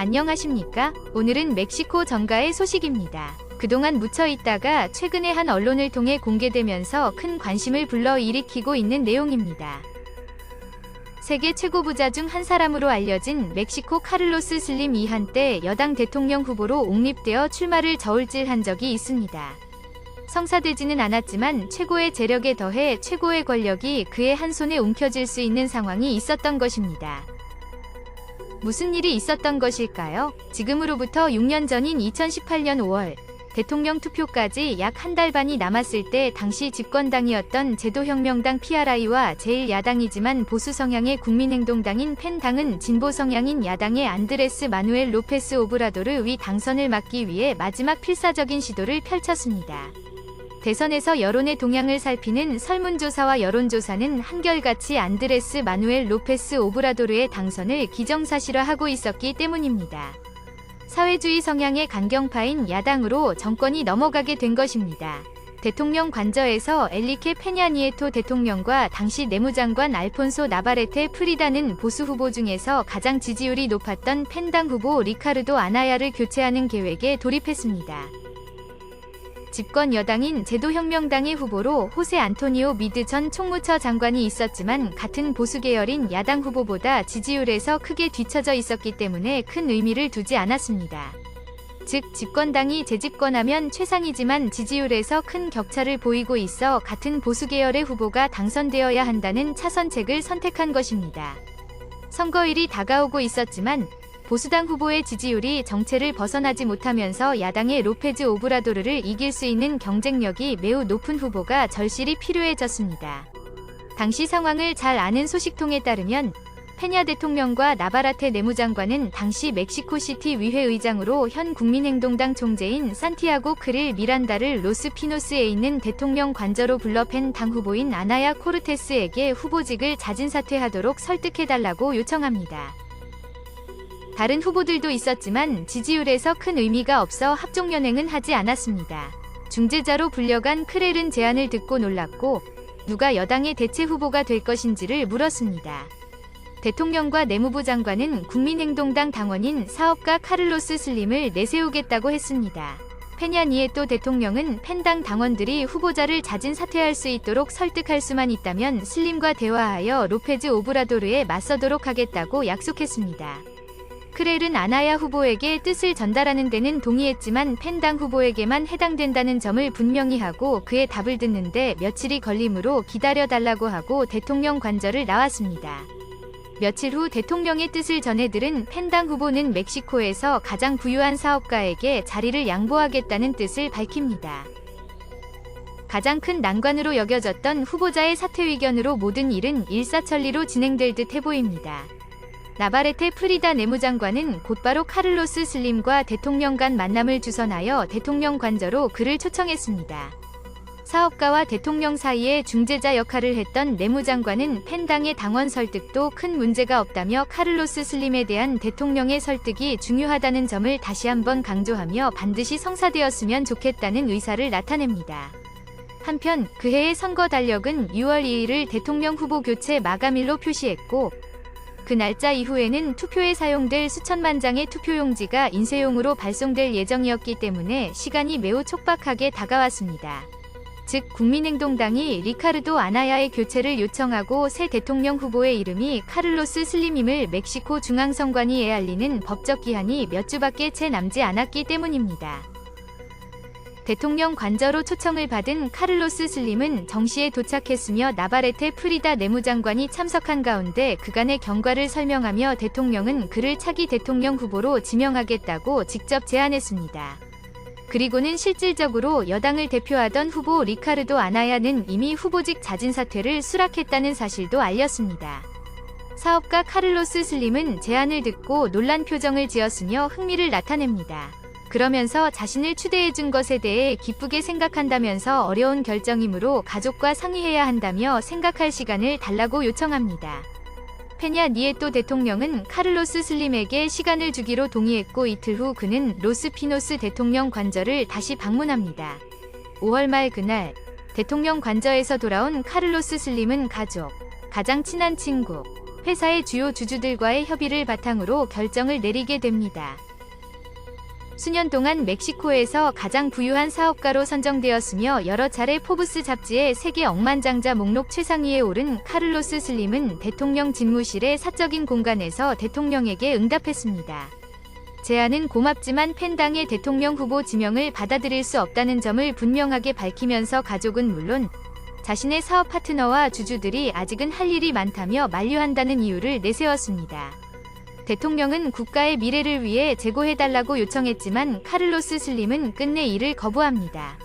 안녕하십니까? 오늘은 멕시코 정가의 소식입니다. 그동안 묻혀 있다가 최근에 한 언론을 통해 공개되면서 큰 관심을 불러 일으키고 있는 내용입니다. 세계 최고 부자 중 한 사람으로 알려진 멕시코 카를로스 슬림 이 한때 여당 대통령 후보로 옹립되어 출마를 저울질한 적이 있습니다. 성사되지는 않았지만 최고의 재력에 더해 최고의 권력이 그의 한 손에 움켜질 수 있는 상황이 있었던 것입니다. 무슨 일이 있었던 것일까요? 지금으로부터 6년 전인 2018년 5월 대통령 투표까지 약 한 달 반이 남았을 때 당시 집권당이었던 제도혁명당 PRI와 제1야당이지만 보수 성향의 국민행동당인 펜당은 진보 성향인 야당의 안드레스 마누엘 로페스 오브라도르 위 당선을 막기 위해 마지막 필사적인 시도를 펼쳤습니다. 대선에서 여론의 동향을 살피는 설문조사와 여론조사는 한결같이 안드레스 마누엘 로페스 오브라도르의 당선을 기정사실화하고 있었기 때문입니다. 사회주의 성향의 강경파인 야당으로 정권이 넘어가게 된 것입니다. 대통령 관저에서 엘리케 페냐니에토 대통령과 당시 내무장관 알폰소 나바레테 프리다는 보수 후보 중에서 가장 지지율이 높았던 펜당 후보 리카르도 아나야를 교체하는 계획에 돌입했습니다. 집권 여당인 제도혁명당의 후보로 호세 안토니오 미드 전 총무처 장관이 있었지만 같은 보수 계열인 야당 후보보다 지지율에서 크게 뒤처져 있었기 때문에 큰 의미를 두지 않았습니다. 즉 집권당이 재집권하면 최상이지만 지지율에서 큰 격차를 보이고 있어 같은 보수 계열의 후보가 당선되어야 한다는 차선책을 선택한 것입니다. 선거일이 다가오고 있었지만 보수당 후보의 지지율이 정체를 벗어나지 못하면서 야당의 로페즈 오브라도르를 이길 수 있는 경쟁력이 매우 높은 후보가 절실히 필요해졌습니다. 당시 상황을 잘 아는 소식통에 따르면 페냐 대통령과 나바라테 내무장관은 당시 멕시코시티 위회 의장으로 현 국민행동당 총재인 산티아고 크릴 미란다를 로스피노스에 있는 대통령 관저로 불러 펜당 후보인 아나야 코르테스에게 후보직을 자진 사퇴하도록 설득해달라고 요청합니다. 다른 후보들도 있었지만 지지율에서 큰 의미가 없어 합종연행은 하지 않았습니다. 중재자로 불려간 크렐은 제안을 듣고 놀랐고 누가 여당의 대체 후보가 될 것인지를 물었습니다. 대통령과 내무부 장관은 국민행동당 당원인 사업가 카를로스 슬림을 내세우겠다고 했습니다. 페냐 니에토 대통령은 펜당 당원들이 후보자를 자진 사퇴할 수 있도록 설득할 수만 있다면 슬림과 대화하여 로페즈 오브라도르에 맞서도록 하겠다고 약속했습니다. 크렐은 아나야 후보에게 뜻을 전달하는 데는 동의했지만 펜당 후보에게만 해당된다는 점을 분명히 하고 그의 답을 듣는데 며칠이 걸리므로 기다려달라고 하고 대통령 관저를 나왔습니다. 며칠 후 대통령의 뜻을 전해들은 펜당 후보는 멕시코에서 가장 부유한 사업가에게 자리를 양보하겠다는 뜻을 밝힙니다. 가장 큰 난관으로 여겨졌던 후보자의 사퇴 의견으로 모든 일은 일사천리로 진행될 듯 해 보입니다. 나바레테 프리다 내무장관은 곧바로 카를로스 슬림과 대통령 간 만남을 주선하여 대통령 관저로 그를 초청했습니다. 사업가와 대통령 사이에 중재자 역할을 했던 내무장관은 펜당의 당원 설득도 큰 문제가 없다며 카를로스 슬림에 대한 대통령의 설득이 중요하다는 점을 다시 한번 강조하며 반드시 성사되었으면 좋겠다는 의사를 나타냅니다. 한편 그해의 선거 달력은 6월 2일을 대통령 후보 교체 마감일로 표시했고 그 날짜 이후에는 투표에 사용될 수천만 장의 투표용지가 인쇄용으로 발송될 예정이었기 때문에 시간이 매우 촉박하게 다가왔습니다. 즉 국민행동당이 리카르도 아나야의 교체를 요청하고 새 대통령 후보의 이름이 카를로스 슬림임을 멕시코 중앙선관위에 알리는 법적 기한이 몇 주밖에 채 남지 않았기 때문입니다. 대통령 관저로 초청을 받은 카를로스 슬림은 정시에 도착했으며 나바레테 프리다 내무장관이 참석한 가운데 그간의 경과를 설명하며 대통령은 그를 차기 대통령 후보로 지명하겠다고 직접 제안했습니다. 그리고는 실질적으로 여당을 대표하던 후보 리카르도 아나야는 이미 후보직 자진 사퇴를 수락했다는 사실도 알렸습니다. 사업가 카를로스 슬림은 제안을 듣고 놀란 표정을 지었으며 흥미를 나타냅니다. 그러면서 자신을 추대해준 것에 대해 기쁘게 생각한다면서 어려운 결정이므로 가족과 상의해야 한다며 생각할 시간을 달라고 요청합니다. 페냐 니에토 대통령은 카를로스 슬림에게 시간을 주기로 동의했고 이틀 후 그는 로스피노스 대통령 관저를 다시 방문합니다. 5월 말 그날 대통령 관저에서 돌아온 카를로스 슬림은 가족, 가장 친한 친구, 회사의 주요 주주들과의 협의를 바탕으로 결정을 내리게 됩니다. 수년 동안 멕시코에서 가장 부유한 사업가로 선정되었으며 여러 차례 포브스 잡지의 세계 억만장자 목록 최상위에 오른 카를로스 슬림은 대통령 집무실의 사적인 공간에서 대통령에게 응답했습니다. 제안은 고맙지만 펜당의 대통령 후보 지명을 받아들일 수 없다는 점을 분명하게 밝히면서 가족은 물론 자신의 사업 파트너와 주주들이 아직은 할 일이 많다며 만류한다는 이유를 내세웠습니다. 대통령은 국가의 미래를 위해 제고해달라고 요청했지만 카를로스 슬림은 끝내 이를 거부합니다.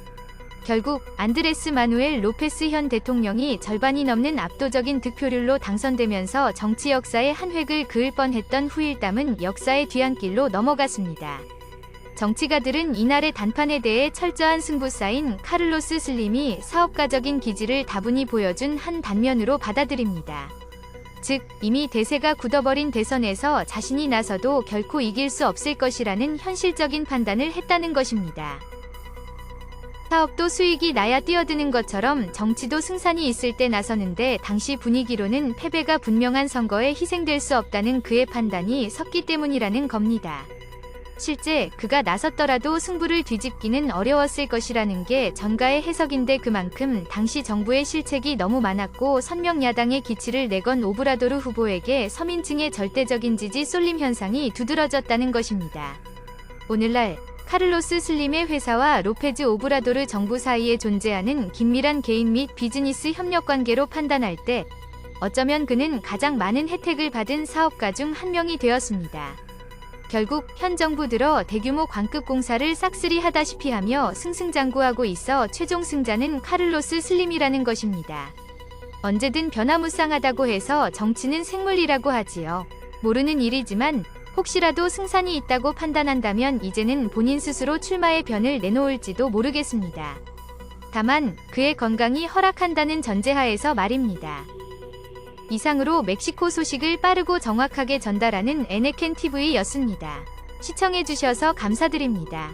결국 안드레스 마누엘 로페스 현 대통령이 절반이 넘는 압도적인 득표율로 당선되면서 정치 역사의 한 획을 그을 뻔했던 후일담은 역사의 뒤안길로 넘어갔습니다. 정치가들은 이날의 단판에 대해 철저한 승부사인 카를로스 슬림이 사업가적인 기질을 다분히 보여준 한 단면으로 받아들입니다. 즉, 이미 대세가 굳어버린 대선에서 자신이 나서도 결코 이길 수 없을 것이라는 현실적인 판단을 했다는 것입니다. 사업도 수익이 나야 뛰어드는 것처럼 정치도 승산이 있을 때 나서는데 당시 분위기로는 패배가 분명한 선거에 희생될 수 없다는 그의 판단이 섰기 때문이라는 겁니다. 실제 그가 나섰더라도 승부를 뒤집기는 어려웠을 것이라는 게 전가의 해석인데 그만큼 당시 정부의 실책이 너무 많았고 선명 야당의 기치를 내건 오브라도르 후보에게 서민층의 절대적인 지지 쏠림 현상이 두드러졌다는 것입니다. 오늘날 카를로스 슬림의 회사와 로페즈 오브라도르 정부 사이에 존재하는 긴밀한 개인 및 비즈니스 협력 관계로 판단할 때 어쩌면 그는 가장 많은 혜택을 받은 사업가 중 한 명이 되었습니다. 결국 현 정부 들어 대규모 광급 공사를 싹쓸이 하다시피 하며 승승장구하고 있어 최종 승자는 카를로스 슬림이라는 것입니다. 언제든 변화무쌍하다고 해서 정치는 생물이라고 하지요. 모르는 일이지만 혹시라도 승산이 있다고 판단한다면 이제는 본인 스스로 출마의 변을 내놓을지도 모르겠습니다. 다만 그의 건강이 허락한다는 전제하에서 말입니다. 이상으로 멕시코 소식을 빠르고 정확하게 전달하는 에네켄 TV였습니다. 시청해주셔서 감사드립니다.